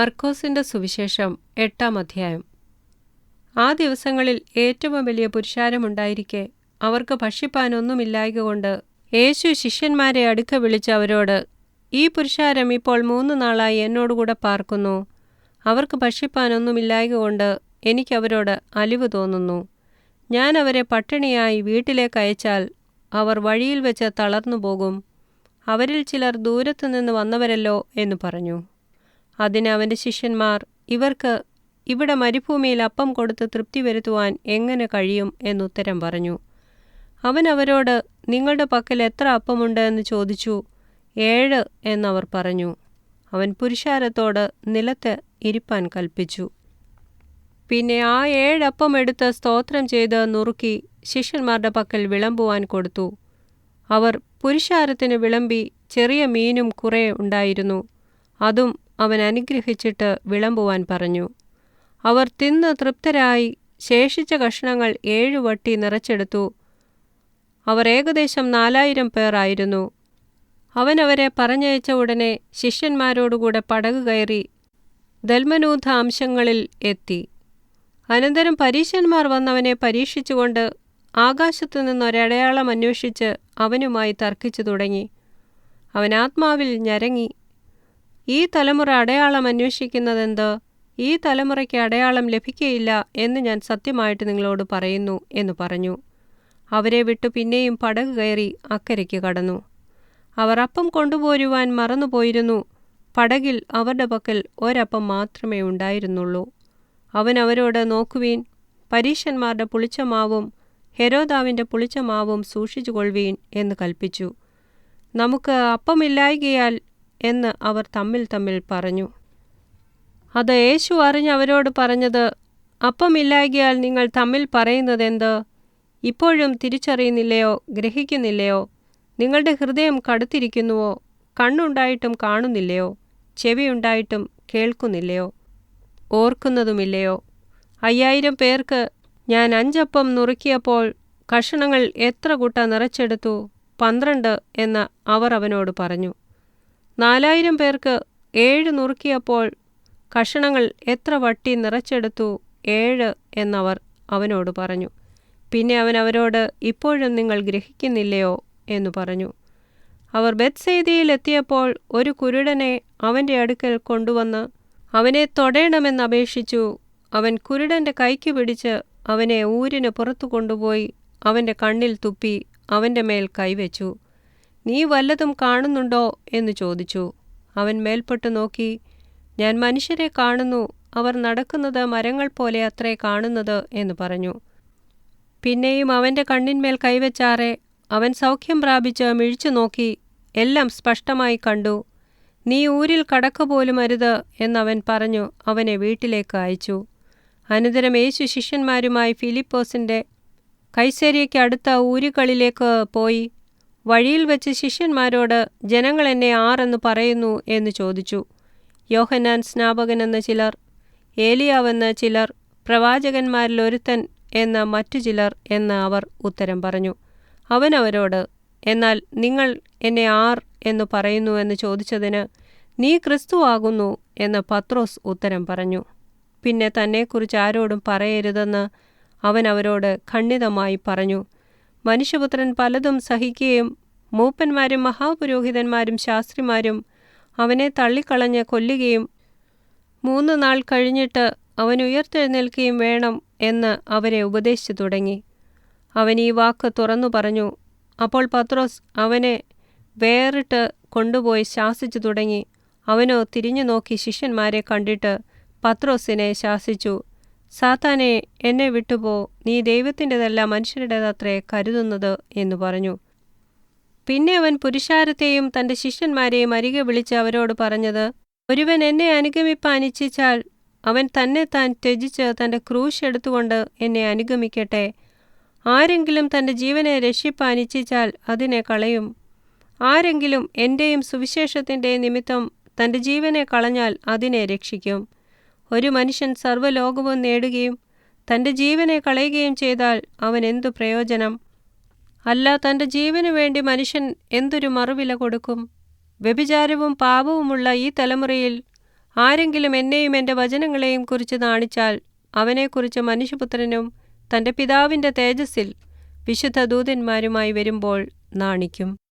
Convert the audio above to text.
മർക്കോസിന്റെ സുവിശേഷം എട്ടാം അധ്യായം. ആ ദിവസങ്ങളിൽ ഏറ്റവും വലിയ പുരുഷാരമുണ്ടായിരിക്കെ അവർക്ക് ഭക്ഷിപ്പാനൊന്നുമില്ലായകൊണ്ട് യേശു ശിഷ്യന്മാരെ അടുക്ക വിളിച്ച് അവരോട് ഈ പുരുഷാരം ഇപ്പോൾ മൂന്ന് നാളായി എന്നോടുകൂടെ പാർക്കുന്നു. അവർക്ക് ഭക്ഷിപ്പാനൊന്നുമില്ലായകൊണ്ട് എനിക്ക് അവരോട് അലിവ് തോന്നുന്നു. ഞാൻ അവരെ പട്ടിണിയായി വീട്ടിലേക്ക് അയച്ചാൽ അവർ വഴിയിൽ വെച്ച് തളർന്നു പോകും. അവരിൽ ചിലർ ദൂരത്തുനിന്ന് വന്നവരല്ലോ എന്ന് പറഞ്ഞു. അതിന് അവന്റെ ശിഷ്യന്മാർ ഇവർക്ക് ഇവിടെ മരുഭൂമിയിൽ അപ്പം കൊടുത്ത് തൃപ്തി വരുത്തുവാൻ എങ്ങനെ കഴിയും? എന്നുത്തരം പറഞ്ഞു. അവൻ അവരോട് നിങ്ങളുടെ പക്കൽ എത്ര അപ്പമുണ്ട്? എന്ന് ചോദിച്ചു. ഏഴ് എന്നവർ പറഞ്ഞു. അവൻ പുരുഷാരത്തോട് നിലത്ത് ഇരിപ്പാൻ കൽപ്പിച്ചു. പിന്നെ ആ ഏഴപ്പം എടുത്ത് സ്തോത്രം ചെയ്ത് നുറുക്കി ശിഷ്യന്മാരുടെ പക്കൽ വിളമ്പുവാൻ കൊടുത്തു. അവർ പുരുഷാരത്തിന് വിളമ്പി ചെറിയ മീനും കുറേ ഉണ്ടായിരുന്നു. അതും അവൻ അനുഗ്രഹിച്ചിട്ട് വിളമ്പുവാൻ പറഞ്ഞു. അവർ തിന്ന് തൃപ്തരായി ശേഷിച്ച കഷ്ണങ്ങൾ ഏഴു വട്ടി നിറച്ചെടുത്തു. അവർ ഏകദേശം നാലായിരം പേർ ആയിരുന്നു. അവൻ അവരെ പറഞ്ഞയച്ച ഉടനെ ശിഷ്യന്മാരോടുകൂടെ പടക് കയറി ദൽമനൂഥ അംശങ്ങളിൽ എത്തി. അനന്തരം പരീശന്മാർ വന്നവനെ പരീക്ഷിച്ചുകൊണ്ട് ആകാശത്തു നിന്നൊരടയാളം അന്വേഷിച്ച് അവനുമായി തർക്കിച്ചു തുടങ്ങി. അവൻ ആത്മാവിൽ ഞരങ്ങി. ഈ തലമുറ അടയാളം അന്വേഷിക്കുന്നതെന്ത്? ഈ തലമുറയ്ക്ക് അടയാളം ലഭിക്കയില്ല എന്ന് ഞാൻ സത്യമായിട്ട് നിങ്ങളോട് പറയുന്നു എന്ന് പറഞ്ഞു. അവരെ വിട്ടു പിന്നെയും പടക് കയറി അക്കരയ്ക്ക് കടന്നു. അവർ അപ്പം കൊണ്ടുപോരുവാൻ മറന്നുപോയിരുന്നു പടകിൽ അവരുടെ പക്കൽ ഒരപ്പം മാത്രമേ ഉണ്ടായിരുന്നുള്ളൂ. അവൻ അവരോട് നോക്കുവീൻ പരീശന്മാരുടെ പുളിച്ച മാവും ഹെരോദാവിന്റെ പുളിച്ച മാവും സൂക്ഷിച്ചു കൊള്ളുവീൻ എന്ന് കൽപ്പിച്ചു. നമുക്ക് അപ്പമില്ലായ്കയാൽ എന്ന് അവർ തമ്മിൽ തമ്മിൽ പറഞ്ഞു. അത് യേശു അറിഞ്ഞ് അവരോട് പറഞ്ഞത് അപ്പമില്ലായകിയാൽ നിങ്ങൾ തമ്മിൽ പറയുന്നതെന്ത്? ഇപ്പോഴും തിരിച്ചറിയുന്നില്ലയോ? ഗ്രഹിക്കുന്നില്ലയോ? നിങ്ങളുടെ ഹൃദയം കടുത്തിരിക്കുന്നുവോ? കണ്ണുണ്ടായിട്ടും കാണുന്നില്ലയോ? ചെവിയുണ്ടായിട്ടും കേൾക്കുന്നില്ലയോ? ഓർക്കുന്നതുമില്ലയോ? അയ്യായിരം പേർക്ക് ഞാൻ അഞ്ചപ്പം നുറുക്കിയപ്പോൾ കഷണങ്ങൾ എത്ര കുട്ട നിറച്ചെടുത്തു? പന്ത്രണ്ട് എന്ന് അവർ അവനോട് പറഞ്ഞു. നാലായിരം പേർക്ക് ഏഴ് നുറുക്കിയപ്പോൾ കഷണങ്ങൾ എത്ര വട്ടി നിറച്ചെടുത്തു ഏഴ് എന്നവർ അവനോട് പറഞ്ഞു. പിന്നെ അവൻ അവരോട് ഇപ്പോഴും നിങ്ങൾ ഗ്രഹിക്കുന്നില്ലയോ എന്നു പറഞ്ഞു. അവർ ബെത്സെയ്തിയിൽ എത്തിയപ്പോൾ ഒരു കുരുടനെ അവന്റെ അടുക്കൽ കൊണ്ടുവന്ന് അവനെ തൊടയണമെന്ന് അപേക്ഷിച്ചു. അവൻ കുരുടന്റെ കൈക്ക് പിടിച്ച് അവനെ ഊരിന് പുറത്തു കൊണ്ടുപോയി അവന്റെ കണ്ണിൽ തുപ്പി അവന്റെ മേൽ കൈവച്ചു. നീ വല്ലതും കാണുന്നുണ്ടോ? എന്ന് ചോദിച്ചു. അവൻ മേൽപ്പെട്ടു നോക്കി. ഞാൻ മനുഷ്യരെ കാണുന്നു. അവർ നടക്കുന്നത് മരങ്ങൾ പോലെ അത്രേ കാണുന്നത് എന്ന് പറഞ്ഞു. പിന്നെയും അവന്റെ കണ്ണിന്മേൽ കൈവച്ചാറെ അവൻ സൗഖ്യം പ്രാപിച്ച് മിഴിച്ചു നോക്കി. എല്ലാം സ്പഷ്ടമായി കണ്ടു. നീ ഊരിൽ കടക്ക പോലും അരുത് എന്നവൻ പറഞ്ഞു. അവനെ വീട്ടിലേക്ക് അയച്ചു. അനന്തരം യേശു ശിഷ്യന്മാരുമായി ഫിലിപ്പോസിന്റെ കൈസേരിയയ്ക്ക് അടുത്ത ഊരുകളിലേക്ക് പോയി. വഴിയിൽ വെച്ച് ശിഷ്യന്മാരോട് ജനങ്ങൾ എന്നെ ആരെന്ന് പറയുന്നു എന്ന് ചോദിച്ചു. യോഹന്നാൻ എന്ന ചിലർ ഏലിയാവെന്ന ചിലർ പ്രവാചകന്മാരിൽ ഒരുത്തൻ എന്ന മറ്റു ചിലർ എന്ന് അവർ ഉത്തരം പറഞ്ഞു. അവനവരോട് എന്നാൽ നിങ്ങൾ എന്നെ ആർ എന്ന് പറയുന്നു എന്ന് ചോദിച്ചതിന് നീ ക്രിസ്തു ആകുന്നു എന്ന് പത്രോസ് ഉത്തരം പറഞ്ഞു. പിന്നെ തന്നെക്കുറിച്ച് ആരോടും പറയരുതെന്ന് അവൻ അവരോട് ഖണ്ഡിതമായി പറഞ്ഞു. മനുഷ്യപുത്രൻ പലതും സഹിക്കുകയും മൂപ്പന്മാരും മഹാപുരോഹിതന്മാരും ശാസ്ത്രിമാരും അവനെ തള്ളിക്കളഞ്ഞ് കൊല്ലുകയും മൂന്ന് നാൾ കഴിഞ്ഞിട്ട് അവൻ ഉയർത്തെഴുന്നേൽക്കുകയും വേണം എന്ന് അവരെ ഉപദേശിച്ചു തുടങ്ങി. അവൻ ഈ വാക്ക് തുറന്നു പറഞ്ഞു. അപ്പോൾ പത്രോസ് അവനെ വേറിട്ട് കൊണ്ടുപോയി ശാസിച്ചു തുടങ്ങി. അവനോ തിരിഞ്ഞു നോക്കി ശിഷ്യന്മാരെ കണ്ടിട്ട് പത്രോസിനെ ശാസിച്ചു. സാത്താനെ എന്നെ വിട്ടുപോ. നീ ദൈവത്തിന്റെതല്ല മനുഷ്യരുടേതത്രേ കരുതുന്നത് എന്ന് പറഞ്ഞു. പിന്നെ അവൻ പുരുഷാരത്തെയും തന്റെ ശിഷ്യന്മാരെയും അരികെ വിളിച്ച് അവരോട് പറഞ്ഞത് ഒരുവൻ എന്നെ അനുഗമിപ്പാൻ ഇച്ഛിച്ചാൽ അവൻ തന്നെ താൻ ത്യജിച്ച് തന്റെ ക്രൂശ് എടുത്തുകൊണ്ട് എന്നെ അനുഗമിക്കട്ടെ. ആരെങ്കിലും തന്റെ ജീവനെ രക്ഷിപ്പാൻ ഇച്ഛിച്ചാൽ അതിനെ കളയും. ആരെങ്കിലും എന്റെയും സുവിശേഷത്തിന്റെയും നിമിത്തം തന്റെ ജീവനെ കളഞ്ഞാൽ അതിനെ രക്ഷിക്കും. ഒരു മനുഷ്യൻ സർവലോകവും നേടുകയും തന്റെ ജീവനെ കളയുകയും ചെയ്താൽ അവൻ എന്തു പ്രയോജനം? അല്ല തന്റെ ജീവനു വേണ്ടി മനുഷ്യൻ എന്തൊരു മറുവില കൊടുക്കും? വ്യഭിചാരവും പാപവുമുള്ള ഈ തലമുറയിൽ ആരെങ്കിലും എന്നെയും എന്റെ വചനങ്ങളെയും കുറിച്ച് നാണിച്ചാൽ അവനെക്കുറിച്ച് മനുഷ്യപുത്രനും തന്റെ പിതാവിന്റെ തേജസ്സിൽ വിശുദ്ധ ദൂതന്മാരുമായി വരുമ്പോൾ നാണിക്കും.